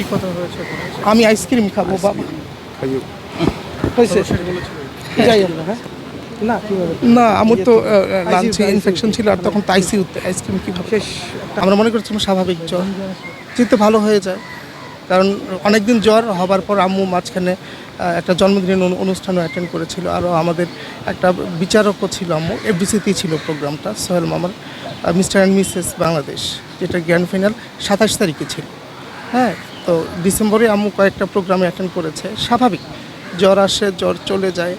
কি কথা হয়েছে? আমি আইসক্রিম খাব বাবা। হয়েছে। যাই আমরা হ্যাঁ। না না আমার তো লাঞ্চে ইনফেকশন ছিল আর তখন তো আইসিউতে আইসক্রিম কীভাবে শেষ আমরা মনে করছিলাম স্বাভাবিক জ্বর। যেহেতু ভালো হয়ে যায়। কারণ অনেকদিন জ্বর হবার পর আম্মু মাঝখানে একটা জন্মদিনের অনু- অনুষ্ঠানও অ্যাটেন্ড করেছিল। আরও আমাদের একটা বিচারকও ছিল আম্মু এফডিসিতেই ছিল প্রোগ্রামটা সোহেল মামার মিস্টার অ্যান্ড মিসেস বাংলাদেশ যেটা গ্র্যান্ড ফাইনাল সাতাশ তারিখে ছিল। হ্যাঁ তো ডিসেম্বরে আম্মু কয়েকটা প্রোগ্রামে অ্যাটেন্ড করেছে। স্বাভাবিক, জ্বর আসে, জ্বর চলে যায়,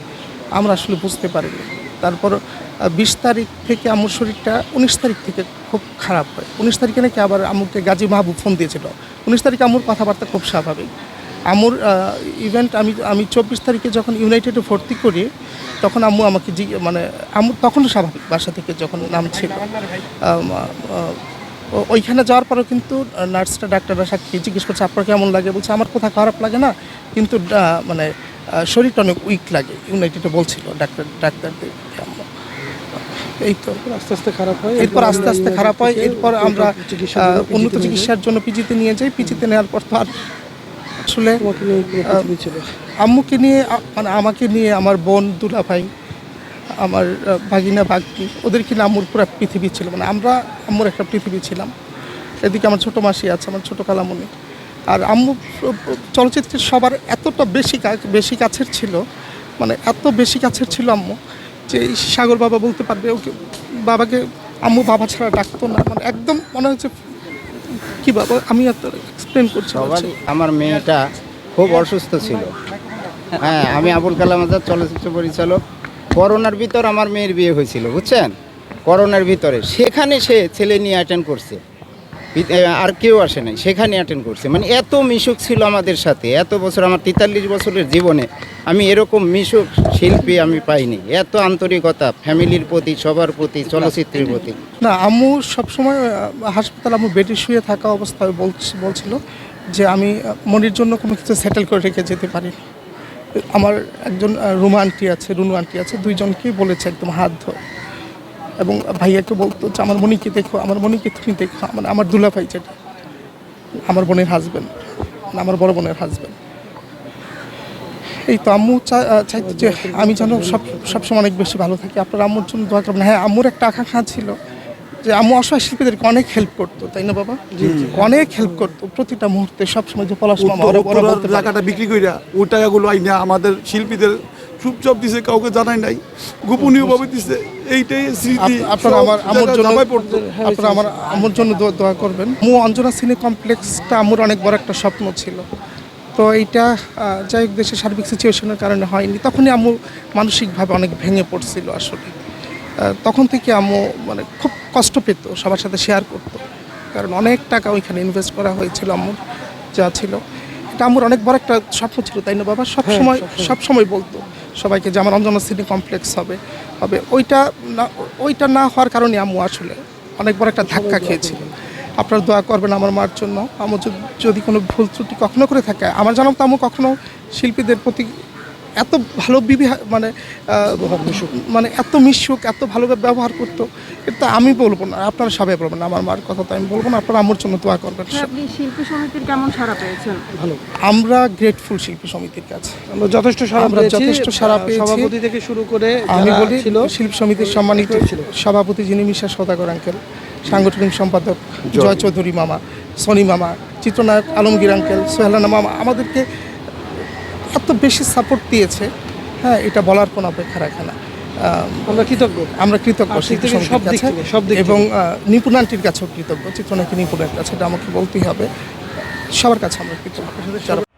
আমরা আসলে বুঝতে পারিনি। তারপর বিশ তারিখ থেকে আম্মুর শরীরটা উনিশ তারিখ থেকে খুব খারাপ হয়। উনিশ তারিখে নাকি আবার আম্মুকে গাজী মাহবুব ফোন দিয়েছিল। উনিশ তারিখে আম্মুর কথাবার্তা খুব স্বাভাবিক। আম্মুর ইভেন্ট আমি আমি চব্বিশ তারিখে যখন ইউনাইটেডে ভর্তি করি, তখন আম্মু আমাকে জিজ্ঞে মানে আম্মু তখনও স্বাভাবিক বাসা থেকে যখন নাম ছিল ওইখানে যাওয়ার পরেও কিন্তু নার্সটা ডাক্তাররা সাক্ষী জিজ্ঞেস করছে আপনার কেমন লাগে? বলছে আমার কোথাও খারাপ লাগে না কিন্তু মানে শরীরটা অনেক উইক লাগে। ইউনাইটেডে বলছিল ডাক্তার ডাক্তারদের। এই তো। আস্তে আস্তে খারাপ হয় এরপর আস্তে আস্তে খারাপ হয়। এরপর আমরা উন্নত চিকিৎসার জন্য পিজিতে নিয়ে যাই। পিজিতে নেওয়ার পর তো আর আসলে আম্মুকে নিয়ে মানে আমাকে নিয়ে আমার বোন দুলা ভাই আমার ভাগিনা ভাগ্নি ওদেরকে নিয়ে আম্মুর পুরো পৃথিবী ছিল। মানে আমরা আম্মুর একটা পৃথিবী ছিলাম। এদিকে আমার ছোটো মাসি আছে আমার ছোটো কালামণি। আর আম্মু চলচ্চিত্রের সবার এতটা বেশি বেশি কাছের ছিল মানে এত বেশি কাছের ছিল আম্মু যে সাগর বাবা বলতে পারবে ওকে বাবাকে আম্মু বাবা ছাড়া ডাকতো না। মানে একদম মনে হচ্ছে কি বাবা আমি এত এক্সপ্লেন করছি আমার মেয়েটা খুব অসুস্থ ছিল। হ্যাঁ আমি আবুল কালাম আজাদ চলচ্চিত্র পরিচালক। করোনার ভিতর আমার মেয়ের বিয়ে হয়েছিল, বুঝছেন? করোনার ভিতরে। সেখানে সে ছেলে নিয়ে অ্যাটেন্ড করছে। আর কেউ আসে নাই, সেখানে অ্যাটেন্ড করছে। মানে এত মিশুক ছিল আমাদের সাথে, এত বছর, আমার তেতাল্লিশ বছরের জীবনে আমি এরকম মিশুক শিল্পী আমি পাইনি। এত আন্তরিকতা, ফ্যামিলির প্রতি, সবার প্রতি, চলচ্চিত্রের প্রতি। না, আম্মু সবসময় হাসপাতাল আম্মু বেডে শুয়ে থাকা অবস্থায় বলছ- বলছিল যে আমি মনির জন্য কোনো কিছু সেটেল করে রেখে যেতে পারি। আমার একজন রুমা আন্টি আছে, রুনু আন্টি আছে দুইজনকেই বলেছে একদম হাত ধর। এবং ভাইয়াকে বলতো যে, আমার মনিকে দেখো, আমার মনিকে তুমি দেখো, আমার আমার দুলা ভাই যেটা, আমার বোনের হাজব্যান্ড আমার বড় বোনের হাজব্যান্ড এই তো আম্মু চাইতো যে, আমি যেন সব, সবসময় অনেক বেশি ভালো থাকি। আপনার আম্মুর জন্য দোয়া করবেন। হ্যাঁ আম্মুর একটা আকাঙ্ক্ষা ছিল। যে আম্মু অসহায় শিল্পীদেরকে অনেক হেল্প করতো তাই না বাবা? অনেক হেল্প করতো প্রতিটা মুহূর্তে সবসময় যে পলাশ মামা ওরা- ওরা বলতে পারে। টাকাটা বিক্রি কইরা ওই টাকাগুলো আইনা আমাদের শিল্পীদের চুপচাপ দিছে কাউকে জানাই নাই গোপনীয় ভাবে দিছে। এইটাই স্মৃতি আপ- আপনারা আমার আমার জন্য পড়তো। আপনারা আমার আমার জন্য দোয়া- করবেন। মু অঞ্জনা সিনে কমপ্লেক্সটা আমার অনেক বড় একটা স্বপ্ন ছিল। তো এইটা যাই হোক দেশের সার্বিক সিচুয়েশনের কারণে হয়নি। তখনই আম্মু মানসিকভাবে অনেক ভেঙে পড়ছিল আসলে। তখন থেকে আম্মু মানে খুব কষ্ট পেত সবার সাথে শেয়ার করতো। কারণ অনেক টাকা ওইখানে ইনভেস্ট করা হয়েছিল আমার যা ছিল। এটা আমার অনেক বড় একটা স্বপ্ন ছিল তাই না বাবা? সব সময় সব সময়। বলতো সবাইকে যে আমার অঞ্জনা সিটি কমপ্লেক্স হবে। হবে ওইটা না ওইটা না হওয়ার কারণে আম্মু আসলে অনেক বড় একটা ধাক্কা খেয়েছিল। আপনারা দোয়া করবেন আমার মার জন্য। আমার যদি- কোনো ভুল ত্রুটি কখনো করে থাকে আমার জানাম তো আম্মু কখনো শিল্পীদের প্রতি এত ভালো বিবিহা মানে মানে এত মিশুক এত ভালোভাবে ব্যবহার করতো এটা আমি বলব না আপনারা সবাই বলবেন না আমার মার কথা তো আমি বলব না আপনারা আমার জন্য দোয়া করবেন। আপনি শিল্পী সমিতির কেমন সাড়া পেয়েছেন? ভালো আমরা গ্রেটফুল শিল্পী সমিতির কাছে আমরা যথেষ্ট সারা আমরা যথেষ্ট সাড়া পেয়েছি। সভাপতি থেকে শুরু করে আমি বলি ছিল শিল্প সমিতির সম্মানিত ছিল? সভাপতি যিনি মিশা সদাগর আঙ্কেল সাংগঠনিক সম্পাদক জয়। চৌধুরী মামা সনি মামা চিত্রনায়ক আলমগীর আঙ্কেল সোহেলানা মামা আমাদেরকে এত বেশি সাপোর্ট দিয়েছে হ্যাঁ এটা বলার কোনো অপেক্ষা রাখে না। আমরা কৃতজ্ঞ। আমরা কৃতজ্ঞ সব দিক সব দিক এবং নিপুণানটির নিপুণ আন্টির কাছেও কৃতজ্ঞ চিত্রনাকি নিপুণের কাছে এটা আমাকে বলতেই হবে। সবার কাছে আমরা কৃতজ্ঞ।